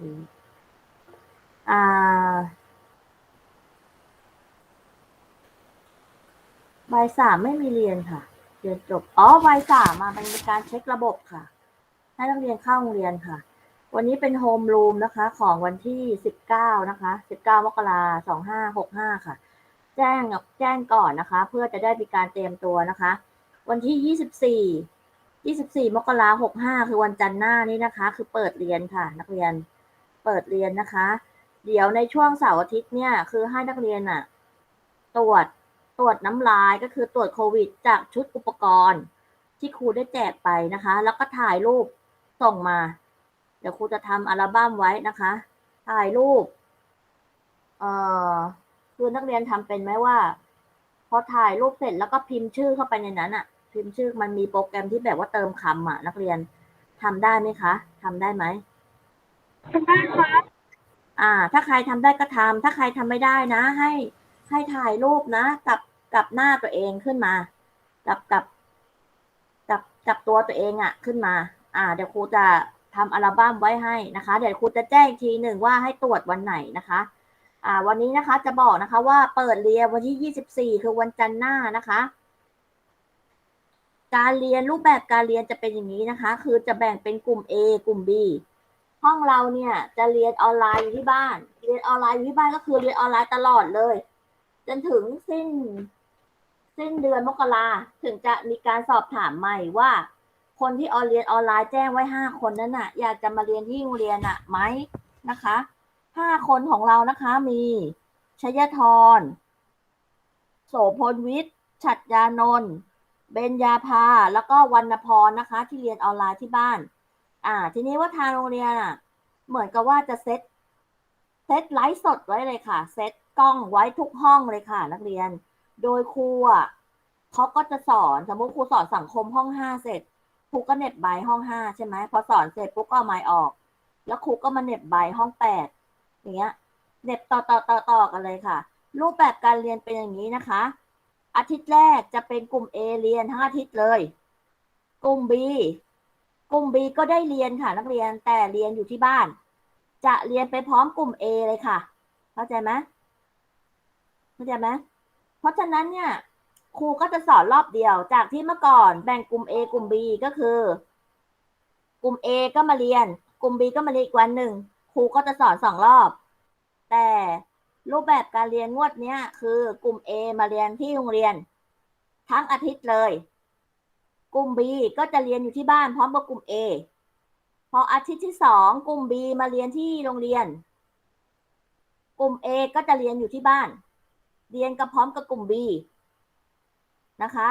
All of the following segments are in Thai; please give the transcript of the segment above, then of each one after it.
ออ่าบ่ายสามไม่มีเรียนค่ะ เรียนจบ อ๋อบ่ายสามมาเป็นการเช็คระบบค่ะ ให้นักเรียนเข้าโรงเรียนค่ะ วันนี้เป็นโฮมรูมนะคะ ของวันที่สิบเก้านะคะสิบเก้ามกราสองห้าหกห้าค่ะ แจ้งแจ้งก่อนนะคะ เพื่อจะได้มีการเตรียมตัวนะคะ วันที่ยี่สิบสี่ยี่สิบสี่มกราหกห้าคือวันจันทร์หน้านี้นะคะ คือเปิดเรียนค่ะ นักเรียน เปิดเรียนนะคะ เดี๋ยวในช่วงเสาร์อาทิตย์เนี่ย คือให้นักเรียนอะตรวจตรวจน้ำลายก็คือตรวจโควิด จากชุดอุปกรณ์ ที่ครูได้แจกไปนะคะ แล้วก็ถ่ายรูปส่งมา เดี๋ยวครูจะทำอัลบั้มไว้นะคะ ถ่ายรูป เอ่อคือนักเรียนทำเป็นไหมว่าพอถ่ายรูปเสร็จแล้วก็พิมพ์ชื่อเข้าไปในนั้นอะพิมพ์ชื่อมันมีโปรแกรมที่แบบว่าเติมคำอะนักเรียนทำได้ไหมคะทำได้ไหม ทำได้ครับอ่า ถ้าใครทำได้ก็ทำถ้าใครทำไม่ได้นะ ให้ให้ถ่ายรูปนะ กับกับหน้าตัวเองขึ้นมา กับกับ กับกับตัวตัวเองอะขึ้นมา อ่า เดี๋ยวครูจะทำอัลบั้มไว้ให้นะคะ เดี๋ยวครูจะแจ้งอีกทีหนึ่งว่าให้ตรวจวันไหนนะคะ อ่า วันนี้นะคะจะบอกนะคะ ว่าเปิดเรียนวันที่ 24 คือวันจันทร์หน้านะคะ การเรียนรูปแบบการเรียนจะเป็นอย่างนี้นะคะ คือจะแบ่งเป็นกลุ่ม A กลุ่ม B ห้องเราเนี่ย จะเรียนออนไลน์อยู่ที่บ้าน เรียนออนไลน์อยู่ที่บ้านก็คือเรียนออนไลน์ตลอดเลย จนถึงสิ้น สิ้นเดือนมกราถึงจะมีการสอบถามใหม่ว่า คนที่ออนเรียนออนไลน์แจ้งไว้ห้าคนนั้นน่ะ อยากจะมาเรียนที่โรงเรียนอะไหมนะคะห้าคนของเรานะคะมีชยธรโสพลวิทย์ฉัตรยานนท์เบญญาภา แล้วก็วรรณพรนะคะ ที่เรียนออนไลน์ที่บ้าน อ่า ทีนี้ว่าทางโรงเรียนอะ เหมือนกับว่าจะเซตเซตไลฟ์สดไว้เลยค่ะ เซตกล้องไว้ทุกห้องเลยค่ะ นักเรียน โดยครูอะเขาก็จะสอนสมมติครูสอนสังคมห้องห้าเสร็จครูก็เน็บใบห้องห้าใช่ไหมพอสอนเสร็จปุ๊บก็เอาไม้ออก แล้วครูก็มาเน็บใบห้องแปดอย่างเงี้ยเน็บต่อต่อต่อต่อกันเลยค่ะ รูปแบบการเรียนเป็นอย่างนี้นะคะ อาทิตย์แรกจะเป็นกลุ่ม A เรียนทั้งอาทิตย์เลย กลุ่ม B กลุ่ม B ก็ได้เรียนค่ะนักเรียนแต่เรียนอยู่ที่บ้าน จะเรียนไปพร้อมกลุ่ม A เลยค่ะ เข้าใจไหมเข้าใจไหมเพราะฉะนั้นเนี่ยครูก็จะสอนรอบเดียว จากที่เมื่อก่อนแบ่งกลุ่ม A กลุ่ม B ก็คือ กลุ่ม A ก็มาเรียน กลุ่ม B ก็มาเรียนอีกวันหนึ่งครูก็จะสอนสองรอบ แต่รูปแบบการเรียนงวดเนี้ยคือกลุ่ม A มาเรียนที่โรงเรียน ทั้งอาทิตย์เลย กลุ่ม B ก็จะเรียนอยู่ที่บ้านพร้อมกับกลุ่ม A พออาทิตย์ที่สองกลุ่ม B มาเรียนที่โรงเรียน กลุ่ม A ก็จะเรียนอยู่ที่บ้าน เรียนกับพร้อมกับกลุ่ม B นะคะ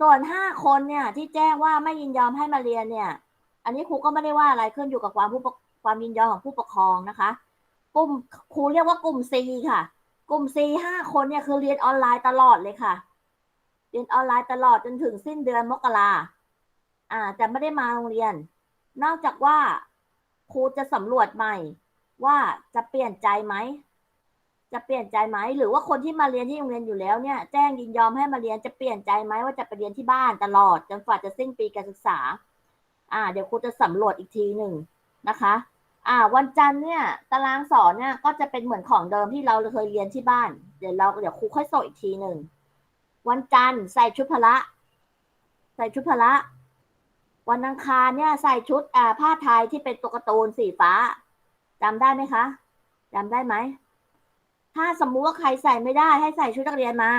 ส่วนห้าคนเนี่ยที่แจ้งว่าไม่ยินยอมให้มาเรียนเนี่ย อันนี้ครูก็ไม่ได้ว่าอะไรขึ้นอยู่กับความผู้ความยินยอมของผู้ปกครองนะคะ กลุ่มครูเรียกว่ากลุ่ม C ค่ะ กลุ่ม C ห้าคนเนี่ยคือเรียนออนไลน์ตลอดเลยค่ะ เรียนออนไลน์ตลอดจนถึงสิ้นเดือนมกราอ่าจะไม่ได้มาโรงเรียน นอกจากว่าครูจะสำรวจใหม่ว่าจะเปลี่ยนใจไหม จะเปลี่ยนใจไหม หรือว่าคนที่มาเรียนที่โรงเรียนอยู่แล้วเนี่ย แจ้งยินยอมให้มาเรียนจะเปลี่ยนใจไหมว่าจะไปเรียนที่บ้านตลอดจนกว่าจะสิ้นปีการศึกษา อ่า เดี๋ยวครูจะสำรวจอีกทีหนึ่งนะคะ อ่า วันจันทร์เนี่ย ตารางสอนเนี่ยก็จะเป็นเหมือนของเดิมที่เราเคยเรียนที่บ้าน เดี๋ยวเราเดี๋ยวครูค่อยส่งอีกทีหนึ่ง วันจันทร์ใส่ชุดพละ ใส่ชุดพละ วันอังคารเนี่ยใส่ชุดอ่าผ้าไทยที่เป็นตัวการ์ตูนสีฟ้าจำได้ไหมคะจำได้ไหม ถ้าสมมุติว่าใครใส่ไม่ได้ให้ใส่ชุดนักเรียนมา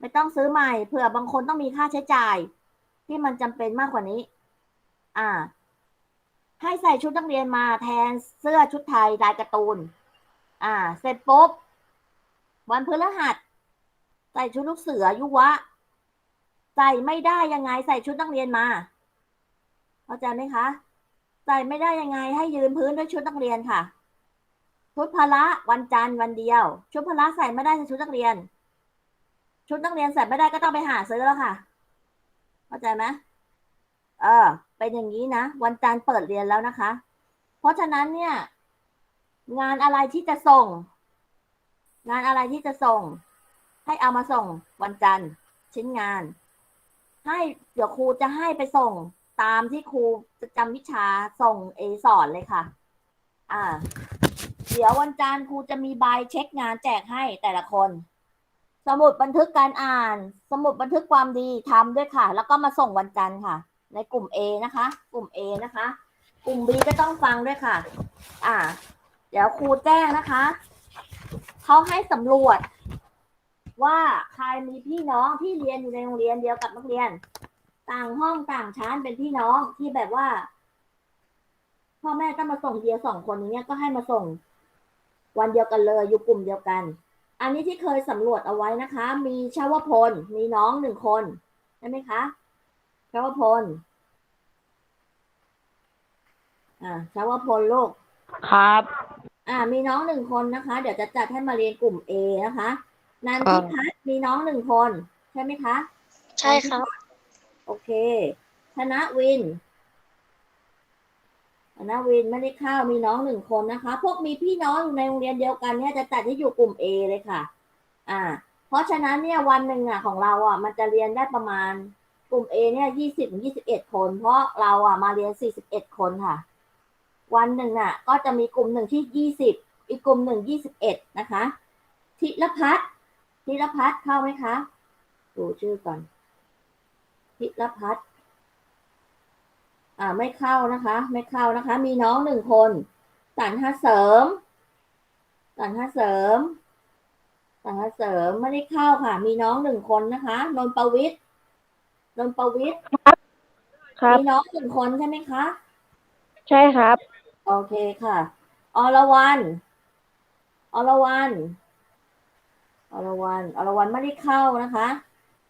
ไม่ต้องซื้อใหม่เผื่อบางคนต้องมีค่าใช้จ่าย ที่มันจำเป็นมากกว่านี้ อ่า ให้ใส่ชุดนักเรียนมาแทนเสื้อชุดไทยลายการ์ตูน อ่า เสร็จปุ๊บวันพฤหัส ส่ชุดลูกเสือยุวะ ใส่ไม่ได้ยังไงใส่ชุดนักเรียนมา เข้าใจไหมคะ ใส่ไม่ได้ยังไงให้ยืนพื้นด้วยชุดนักเรียนค่ะ ชุดพละวันจันทร์วันเดียว ชุดพละใส่ไม่ได้ใส่ชุดนักเรียน ชุดนักเรียนใส่ไม่ได้ก็ต้องไปหาซื้อแล้วค่ะ เข้าใจไหมเออ เป็นอย่างนี้นะ วันจันทร์เปิดเรียนแล้วนะคะ เพราะฉะนั้นเนี่ย งานอะไรที่จะส่ง งานอะไรที่จะส่ง ให้เอามาส่งวันจันทร์ชิ้นงาน ให้เดี๋ยวครูจะให้ไปส่งตามที่ครูจะจำวิชาส่งเอสอนเลยค่ะ อ่า เดี๋ยววันจันทร์ครูจะมีใบเช็คงานแจกให้แต่ละคน สมุดบันทึกการอ่าน สมุดบันทึกความดีทำด้วยค่ะ แล้วก็มาส่งวันจันทร์ค่ะ ในกลุ่ม A นะคะ กลุ่ม A นะคะ กลุ่ม B ก็ต้องฟังด้วยค่ะ อ่า เดี๋ยวครูแจ้งนะคะเขาให้สำรวจ ว่าใครมีพี่น้องที่เรียนอยู่ในโรงเรียนเดียวกับนักเรียน ต่างห้องต่างชั้นเป็นพี่น้องที่แบบว่า พ่อแม่ต้องมาส่งเดียวสองคนอย่างเงี้ยก็ให้มาส่ง วันเดียวกันเลยอยู่กลุ่มเดียวกัน อันนี้ที่เคยสำรวจเอาไว้นะคะ มีชาวพลมีน้องหนึ่งคนใช่ไหมคะชาวพลอ่าชาวพลลูกครับ อ่า มีน้องหนึ่งคนนะคะ เดี๋ยวจะจัดให้มาเรียนกลุ่ม A นะคะ นันทิพัฒน์มีน้องหนึ่งคน ใช่ไหมคะ ใช่ครับ โอเค ธนวิน ธนวินไม่ได้เข้ามีน้องหนึ่งคนนะคะ พวกมีพี่น้องอยู่ในโรงเรียนเดียวกันเนี่ยจะจัดให้อยู่กลุ่ม A เลยค่ะ อ่า เพราะฉะนั้นเนี่ยวันหนึ่งอะของเราอะมันจะเรียนได้ประมาณกลุ่ม A เนี่ยยี่สิบถึงยี่สิบเอ็ดคน เพราะเราอะมาเรียนสี่สิบเอ็ดคนค่ะ วันหนึ่งอะ ก็จะมีกลุ่มหนึ่งที่ยี่สิบอีกกลุ่มหนึ่งยี่สิบเอ็ดนะคะ ธิรพัฒน์ ธิรพัฒน์เข้าไหมคะดูชื่อก่อน พิรพัฒน์อ่า ไม่เข้านะคะ ไม่เข้านะคะ มีน้องหนึ่งคนสันหาเสริมสันหาเสริมสันหาเสริมไม่ได้เข้าค่ะ มีน้องหนึ่งคนนะคะนนท์ประวิทย์นนท์ประวิทย์ครับมีน้องหนึ่งคนใช่ไหมคะ ใช่ครับ โอเคค่ะ อรวรรณอรวรรณ อรวรรณอรวรรณไม่ได้เข้านะคะ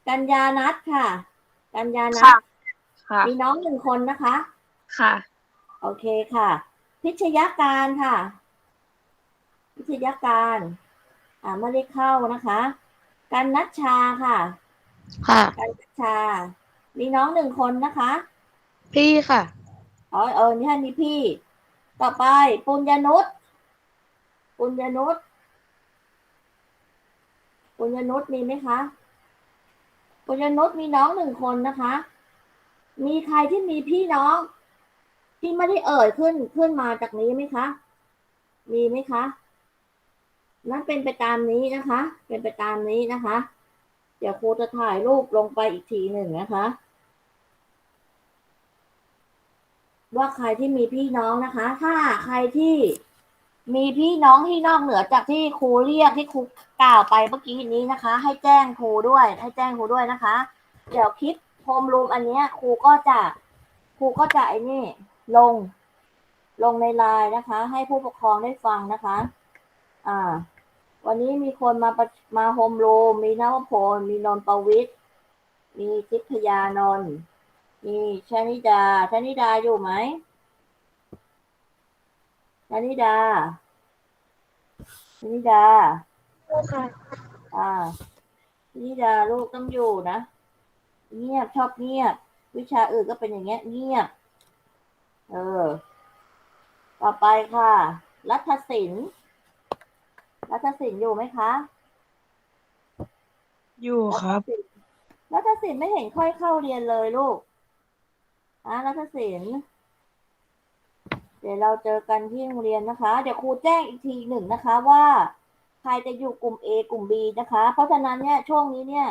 กัญญานัทค่ะ กัญญานัทค่ะ มีน้องหนึ่งคนนะคะ ค่ะ โอเคค่ะ พิชยการค่ะ พิชยการ อ่าไม่ได้เข้านะคะ กันนัชชาค่ะ ค่ะ กันนัชชา มีน้องหนึ่งคนนะคะ พี่ค่ะ อ๋อเออนี่ให้มีพี่ ต่อไปปุญญนุชปุญญนุช ปุญญนุชมีไหมคะ ปุญญนุชมีน้องหนึ่งคนนะคะ มีใครที่มีพี่น้อง ที่ไม่ได้เอ่ยขึ้นขึ้นมาจากนี้ไหมคะ มีไหมคะ นั่นเป็นไปตามนี้นะคะ เป็นไปตามนี้นะคะ เดี๋ยวครูจะถ่ายรูปลงไปอีกทีหนึ่งนะคะ ว่าใครที่มีพี่น้องนะคะ ถ้าใครที่ มีพี่น้องที่นอกเหนือจากที่ครูเรียกที่ครูกล่าวไปเมื่อกี้นี้นะคะ ให้แจ้งครูด้วย ให้แจ้งครูด้วยนะคะ เดี๋ยวคลิปโฮมรูมอันเนี้ยครูก็จะครูก็จะไอ้นี่ ลง ลงในไลน์นะคะ ให้ผู้ปกครองได้ฟังนะคะ อ่า วันนี้มีคนมามาโฮมรูมมีนวพลมีนนท์ประวิทย์มีทิพยานนท์มีชนิดาชนิดาอยู่ไหม ชนิดาชนิดา ค่ะ อ่าชนิดาลูกต้องอยู่นะ เงียบชอบเงียบ วิชาอื่นก็เป็นอย่างเงี้ย เงียบ เออ ต่อไปค่ะ รัฐศิลป์รัฐศิลป์อยู่ไหมคะ อยู่ครับ รัฐศิลป์ไม่เห็นค่อยเข้าเรียนเลยลูกอะรัฐศิลป์เดี๋ยวเราเจอกันที่โรงเรียนนะคะ เดี๋ยวครูแจ้งอีกทีหนึ่งนะคะว่า ใครจะอยู่กลุ่ม A กลุ่ม B นะคะ เพราะฉะนั้นเนี่ยช่วงนี้เนี่ย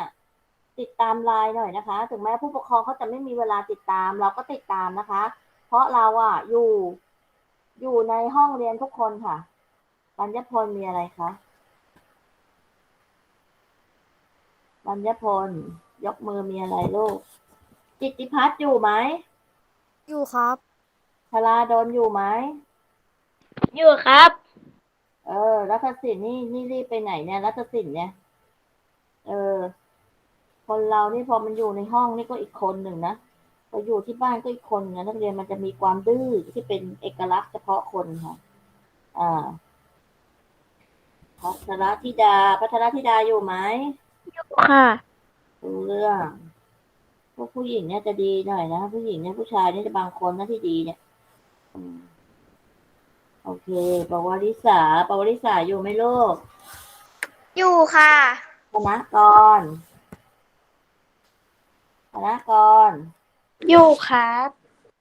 ติดตามไลน์หน่อยนะคะ ถึงแม้ผู้ปกครองเขาจะไม่มีเวลาติดตาม เราก็ติดตามนะคะ เพราะเราอะอยู่ อยู่ในห้องเรียนทุกคนค่ะปัญญพลมีอะไรคะปัญญพล ยกมือมีอะไรลูก จิตติพัฒน์อยู่ไหม อยู่ครับ ธราดลอยู่ไหม อยู่ครับ เออ รัฐศิลป์นี่นี่รีบไปไหนเนี่ยรัฐศิลป์เนี่ย เออ คนเรานี่พอมันอยู่ในห้องนี่ก็อีกคนหนึ่งนะพออยู่ที่บ้านก็อีกคนนะนักเรียนมันจะมีความดื้อที่เป็นเอกลักษณ์เฉพาะคนค่ะ อ่า พัทรธิดา พัทรธิดาอยู่ไหมค่ะรู้เรื่องพวกผู้หญิงเนี่ยจะดีหน่อยนะผู้หญิงเนี่ยผู้ชายเนี่ยจะบางคนนะที่ดีเนี่ยอืม โอเคปวริษาปวริษาอยู่ไหมลูกอยู่ค่ะธนกรธนกร อยู่ครับ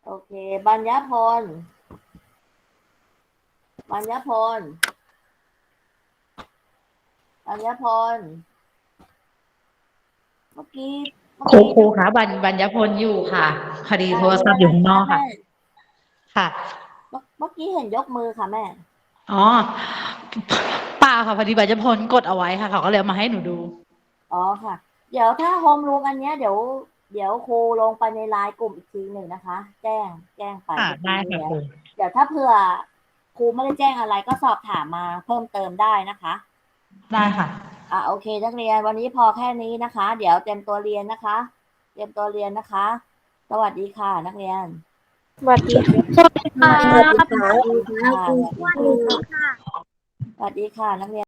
โอเค บัญญาพลปัญญพลปัญญพล เมื่อกี้เมื่อครูกี้ ครูคะบัญบัญญพลอยู่ค่ะพอดีโทรศัพท์อยู่ข้างนอกค่ะแม่ ค่ะเมื่อเมื่อกี้เห็นยกมือค่ะแม่ อ๋อเปล่าค่ะพอดีบัญญพลกดเอาไว้ค่ะเขาก็เลยเอามาให้หนูดู อ๋อค่ะ เดี๋ยวถ้าโฮมรูมอันเนี้ยเดี๋ยวเดี๋ยวครูลงไปในไลน์กลุ่มอีกทีหนึ่งนะคะ แจ้งแจ้งไปค่ะได้ค่ะครูเดี๋ยวถ้าเผื่อครูไม่ได้แจ้งอะไรก็สอบถามมาเพิ่มเติมได้นะคะ ได้ค่ะอ่าโอเคนักเรียนวันนี้พอแค่นี้นะคะ เดี๋ยวเตรียมตัวเรียนนะคะ เตรียมตัวเรียนนะคะ สวัสดีค่ะนักเรียน สวัสดีค่ะสวัสดีค่ะสวัสดีค่ะ สวัสดีค่ะนักเรียน